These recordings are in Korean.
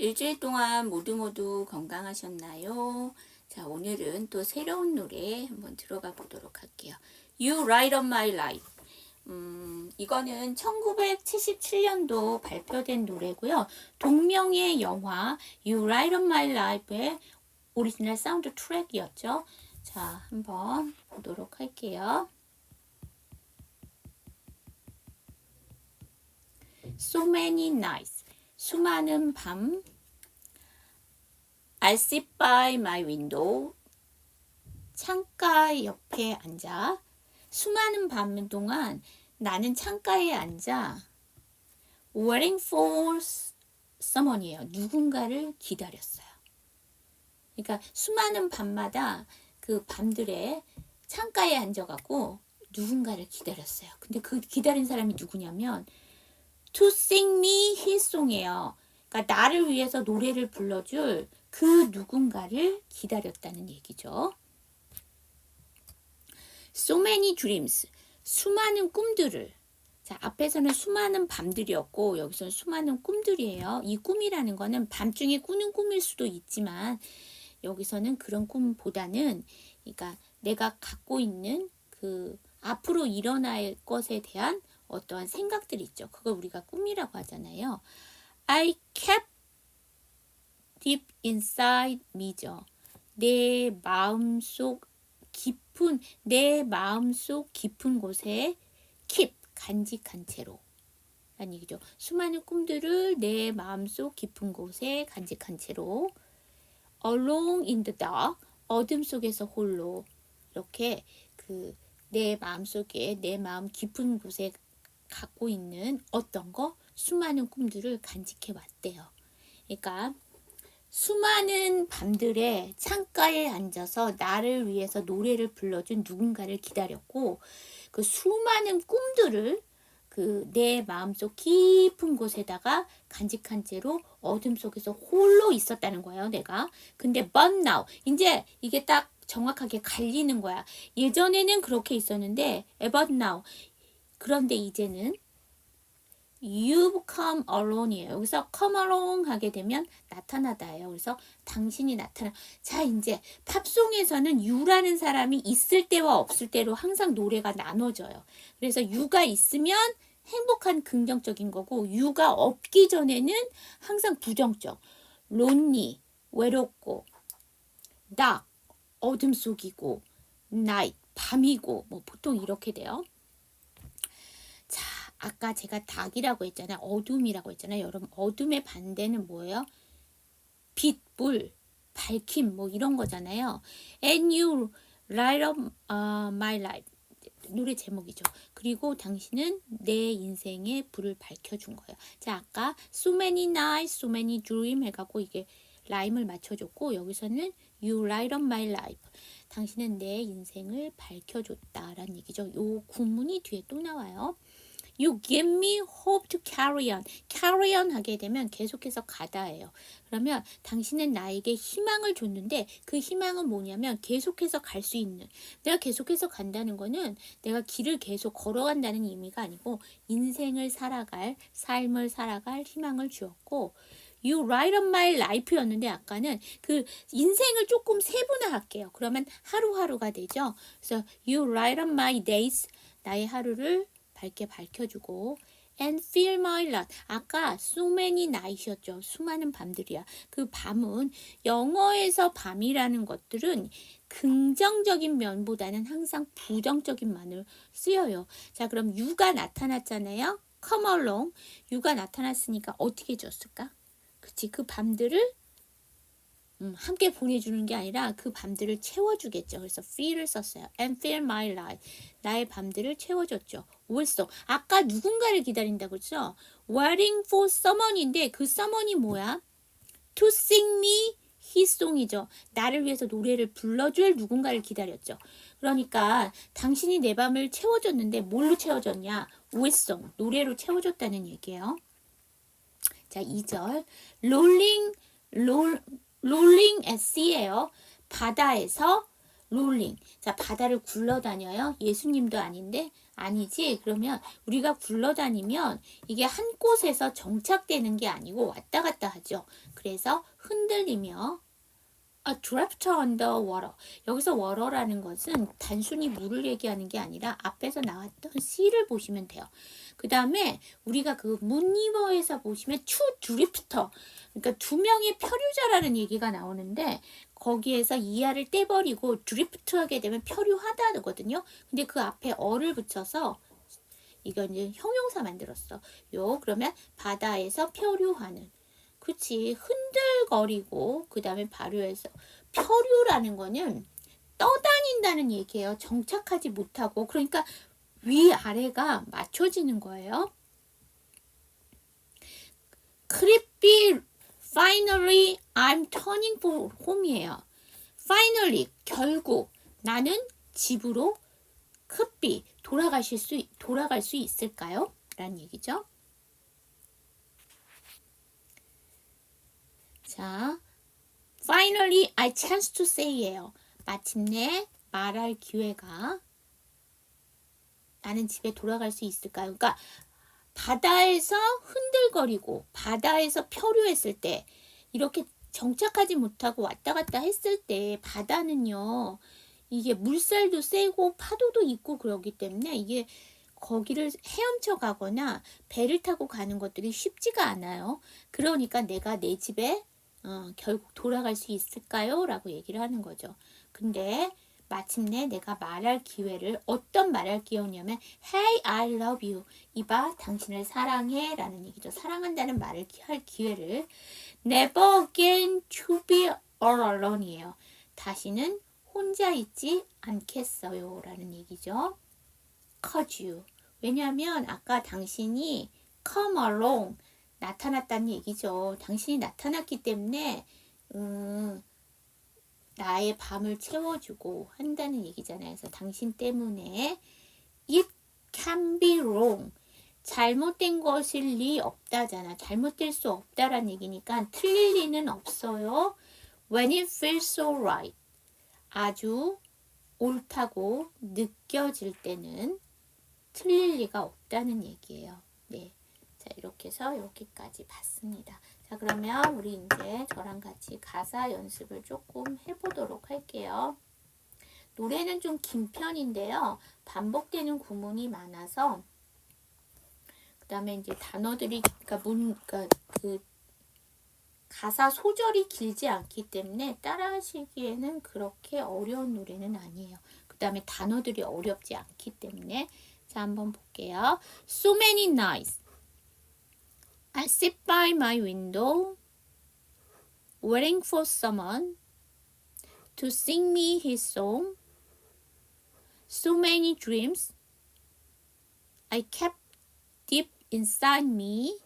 일주일 동안 모두 모두 건강하셨나요? 자, 오늘은 또 새로운 노래 한번 들어가 보도록 할게요. You Light Up My Life. 음, 이거는 1977년도 발표된 노래고요. 동명의 영화 You Light Up My Life의 오리지널 사운드 트랙이었죠. 자, 한번 보도록 할게요. So many nights. 수많은 밤. I sit by my window. 창가 옆에 앉아. 수많은 밤 동안 나는 창가에 앉아. waiting for someone이에요. 누군가를 기다렸어요. 그러니까 수많은 밤마다 그 밤들에 창가에 앉아갖고 누군가를 기다렸어요. 근데 그 기다린 사람이 누구냐면 to sing me his song이에요. 그러니까 나를 위해서 노래를 불러줄 그 누군가를 기다렸다는 얘기죠. So many dreams. 수많은 꿈들을. 자, 앞에서는 수많은 밤들이었고, 여기서는 수많은 꿈들이에요. 이 꿈이라는 거는 밤중에 꾸는 꿈일 수도 있지만, 여기서는 그런 꿈보다는, 그러니까 내가 갖고 있는 그 앞으로 일어날 것에 대한 어떠한 생각들이 있죠. 그걸 우리가 꿈이라고 하잖아요. I kept deep inside me죠. 내 마음속 깊은 내 마음속 깊은 곳에 keep 간직한 채로 라는 얘기죠. 수많은 꿈들을 내 마음속 깊은 곳에 간직한 채로 alone in the dark 어둠 속에서 홀로 이렇게 그 내 마음속에 내 마음 깊은 곳에 갖고 있는 어떤 거 수많은 꿈들을 간직해 왔대요. 그러니까 수많은 밤들에 창가에 앉아서 나를 위해서 노래를 불러준 누군가를 기다렸고 그 수많은 꿈들을 그 내 마음속 깊은 곳에다가 간직한 채로 어둠 속에서 홀로 있었다는 거예요, 내가. 근데 but now 이제 이게 딱 정확하게 갈리는 거야. 예전에는 그렇게 있었는데 about now 그런데 이제는 You've come alone이에요. 여기서 come alone 하게 되면 나타나다예요. 그래서 당신이 나타나. 자, 이제 팝송에서는 you라는 사람이 있을 때와 없을 때로 항상 노래가 나눠져요. 그래서 you가 있으면 행복한 긍정적인 거고 you가 없기 전에는 항상 부정적. lonely, 외롭고 dark, 어둠 속이고 night, 밤이고 뭐 보통 이렇게 돼요. 자, 아까 제가 닭이라고 했잖아요. 어둠이라고 했잖아요. 여러분, 어둠의 반대는 뭐예요? 빛, 물, 밝힘, 뭐 이런 거잖아요. And you light up uh, my life. 노래 제목이죠. 그리고 당신은 내 인생의 불을 밝혀준 거예요. 자, 아까 so many nights, so many dream 해갖고 이게 라임을 맞춰줬고 여기서는 you light up my life. 당신은 내 인생을 밝혀줬다라는 얘기죠. 요 구문이 뒤에 또 나와요. You give me hope to carry on. carry on 하게 되면 계속해서 가다예요. 그러면 당신은 나에게 희망을 줬는데 그 희망은 뭐냐면 계속해서 갈 수 있는. 내가 계속해서 간다는 거는 내가 길을 계속 걸어간다는 의미가 아니고 인생을 살아갈, 삶을 살아갈 희망을 주었고 You write on my life였는데 아까는 그 인생을 조금 세분화할게요. 그러면 하루하루가 되죠. 그래서 you write on my days 나의 하루를 밝게 밝혀주고 and feel my light. 아까 so many night이었죠. 수많은 밤들이야. 그 밤은 영어에서 밤이라는 것들은 긍정적인 면보다는 항상 부정적인 면을 쓰여요. 자, 그럼 you가 나타났잖아요. come along. you가 나타났으니까 어떻게 줬을까? 그치, 그 밤들을 음, 함께 보내주는 게 아니라 그 밤들을 채워주겠죠. 그래서 fill을 썼어요. and fill my life. 나의 밤들을 채워줬죠. Also. 아까 누군가를 기다린다고 그랬죠. waiting for someone인데 그 someone이 뭐야? to sing me his song이죠. 나를 위해서 노래를 불러줄 누군가를 기다렸죠. 그러니까 당신이 내 밤을 채워줬는데 뭘로 채워줬냐? song. 노래로 채워줬다는 얘기예요. 자, 2절. rolling, roll, rolling at sea예요. 바다에서 롤링. 자, 바다를 굴러다녀요. 예수님도 아닌데 아니지. 그러면 우리가 굴러다니면 이게 한 곳에서 정착되는 게 아니고 왔다 갔다 하죠. 그래서 흔들리며 drift on the water. 여기서 water라는 것은 단순히 물을 얘기하는 게 아니라 앞에서 나왔던 C를 보시면 돼요. 그 다음에 우리가 그 문리버에서 보시면 to drifter. 그러니까 두 명의 표류자라는 얘기가 나오는데 거기에서 이하를 떼버리고 드리프트 하게 되면 표류하다거든요. 근데 그 앞에 어를 붙여서 이건 이제 형용사 만들었어. 요 그러면 바다에서 표류하는. 그치 흔들거리고 그 다음에 발효해서 표류라는 거는 떠다닌다는 얘기예요. 정착하지 못하고 그러니까 위 아래가 맞춰지는 거예요. creepy finally I'm turning for home이에요. finally 결국 나는 집으로 급비 돌아가실 수 돌아갈 수 있을까요? 라는 얘기죠. 자, finally I chance to say예요. 마침내 말할 기회가 나는 집에 돌아갈 수 있을까요? 그러니까 바다에서 흔들거리고 바다에서 표류했을 때 이렇게 정착하지 못하고 왔다 갔다 했을 때 바다는요 이게 물살도 세고 파도도 있고 그러기 때문에 이게 거기를 헤엄쳐 가거나 배를 타고 가는 것들이 쉽지가 않아요. 그러니까 내가 내 집에 어, 결국 돌아갈 수 있을까요? 라고 얘기를 하는 거죠. 근데 마침내 내가 말할 기회를 어떤 말할 기회냐면 Hey, I love you. 이봐, 당신을 사랑해. 라는 얘기죠. 사랑한다는 말을 할 기회를 Never again to be all alone이에요. 다시는 혼자 있지 않겠어요. 라는 얘기죠. Cause you. 왜냐하면 아까 당신이 come along 나타났다는 얘기죠. 당신이 나타났기 때문에 음, 나의 밤을 채워주고 한다는 얘기잖아요. 그래서 당신 때문에 it can be wrong. 잘못된 것일 리 없다잖아. 잘못될 수 없다란 얘기니까 틀릴 리는 없어요. When it feels so right. 아주 옳다고 느껴질 때는 틀릴 리가 없다는 얘기예요. 네. 자, 이렇게 해서 여기까지 봤습니다. 자, 그러면 우리 이제 저랑 같이 가사 연습을 조금 해보도록 할게요. 노래는 좀 긴 편인데요. 반복되는 구문이 많아서 그 다음에 이제 단어들이 그러니까 문 그러니까 그 가사 소절이 길지 않기 때문에 따라하시기에는 그렇게 어려운 노래는 아니에요. 그 다음에 단어들이 어렵지 않기 때문에 자 한번 볼게요. So many nights I sit by my window, waiting for someone to sing me his song. So many dreams I kept deep inside me,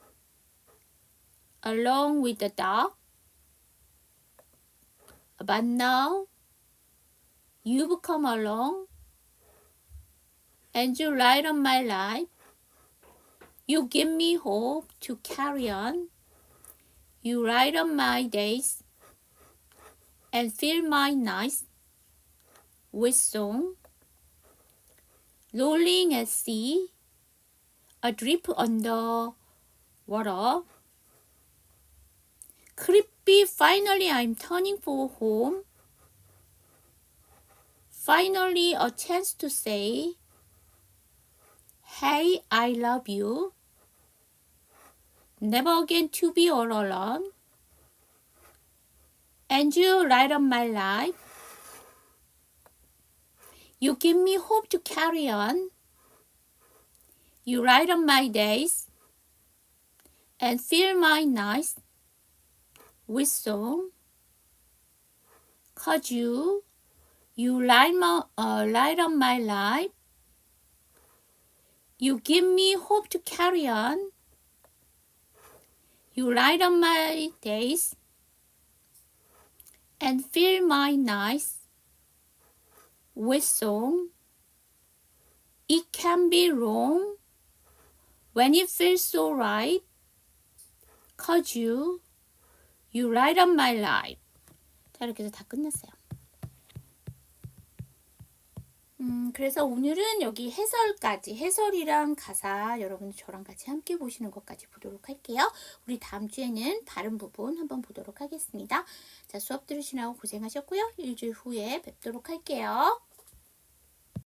along with the dark. But now you've come along and you light up my life. You give me hope to carry on. You light up my days and fill my nights with song. Rolling at sea, adrift on the water. Creepy, finally I'm turning for home. Finally, a chance to say, Hey, I love you. Never again to be all alone. And you light up my life. You give me hope to carry on. You light up my days and fill my nights with song. Cause you, you light, my, uh, light up my life. You give me hope to carry on. You light up my days and fill my nights with song. It can be wrong when it feels so right. Cause you, you light up my life. 자, 이렇게 해서 다 끝났어요. 음, 그래서 오늘은 여기 해설까지, 해설이랑 가사 여러분 저랑 같이 함께 보시는 것까지 보도록 할게요. 우리 다음 주에는 다른 부분 한번 보도록 하겠습니다. 자, 수업 들으시느라고 고생하셨고요. 일주일 후에 뵙도록 할게요.